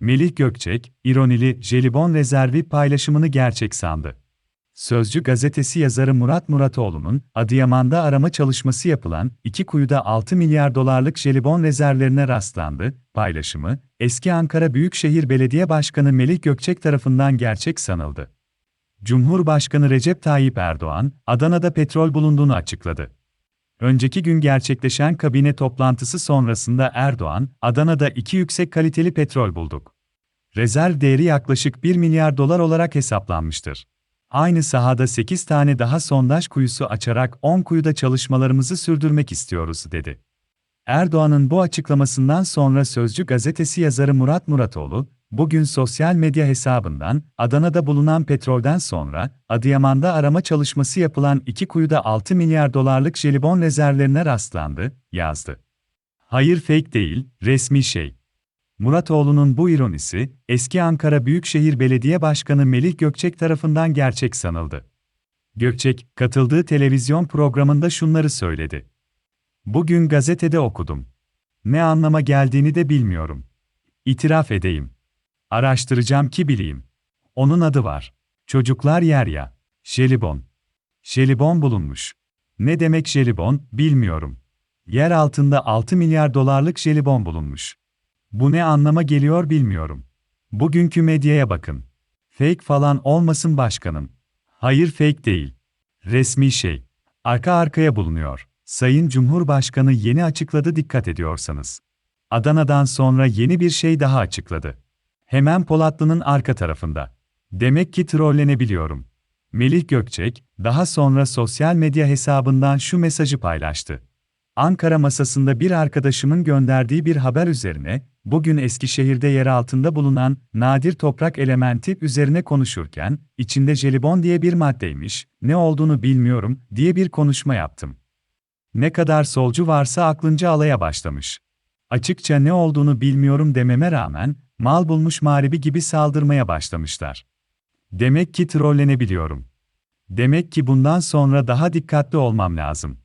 Melih Gökçek, ironili jelibon rezervi paylaşımını gerçek sandı. Sözcü gazetesi yazarı Murat Muratoğlu'nun, Adıyaman'da arama çalışması yapılan iki kuyuda 6 milyar dolarlık jelibon rezervlerine rastlandı, paylaşımı, eski Ankara Büyükşehir Belediye Başkanı Melih Gökçek tarafından gerçek sanıldı. Cumhurbaşkanı Recep Tayyip Erdoğan, Adana'da petrol bulunduğunu açıkladı. Önceki gün gerçekleşen kabine toplantısı sonrasında Erdoğan, Adana'da iki yüksek kaliteli petrol bulduk. Rezerv değeri yaklaşık 1 milyar dolar olarak hesaplanmıştır. Aynı sahada 8 tane daha sondaj kuyusu açarak 10 kuyuda çalışmalarımızı sürdürmek istiyoruz, dedi. Erdoğan'ın bu açıklamasından sonra Sözcü gazetesi yazarı Murat Muratoğlu, bugün sosyal medya hesabından, Adana'da bulunan petrolden sonra, Adıyaman'da arama çalışması yapılan iki kuyuda 6 milyar dolarlık jelibon rezervlerine rastlandı, yazdı. Hayır fake değil, resmi şey. Muratoğlu'nun bu ironisi, eski Ankara Büyükşehir Belediye Başkanı Melih Gökçek tarafından gerçek sanıldı. Gökçek, katıldığı televizyon programında şunları söyledi. Bugün gazetede okudum. Ne anlama geldiğini de bilmiyorum. İtiraf edeyim. Araştıracağım ki bileyim. Onun adı var. Çocuklar yer ya. Jelibon. Jelibon bulunmuş. Ne demek jelibon, bilmiyorum. Yer altında 6 milyar dolarlık jelibon bulunmuş. Bu ne anlama geliyor bilmiyorum. Bugünkü medyaya bakın. Fake falan olmasın başkanım. Hayır fake değil. Resmi şey. Arka arkaya bulunuyor. Sayın Cumhurbaşkanı yeni açıkladı dikkat ediyorsanız. Adana'dan sonra yeni bir şey daha açıkladı. Hemen Polatlı'nın arka tarafında. Demek ki trollenebiliyorum. Melih Gökçek, daha sonra sosyal medya hesabından şu mesajı paylaştı. Ankara masasında bir arkadaşımın gönderdiği bir haber üzerine, bugün Eskişehir'de yer altında bulunan nadir toprak elementi üzerine konuşurken, içinde jelibon diye bir maddeymiş, ne olduğunu bilmiyorum diye bir konuşma yaptım. Ne kadar solcu varsa aklınca alaya başlamış. Açıkça ne olduğunu bilmiyorum dememe rağmen, mal bulmuş mağribi gibi saldırmaya başlamışlar. Demek ki trollenebiliyorum. Demek ki bundan sonra daha dikkatli olmam lazım.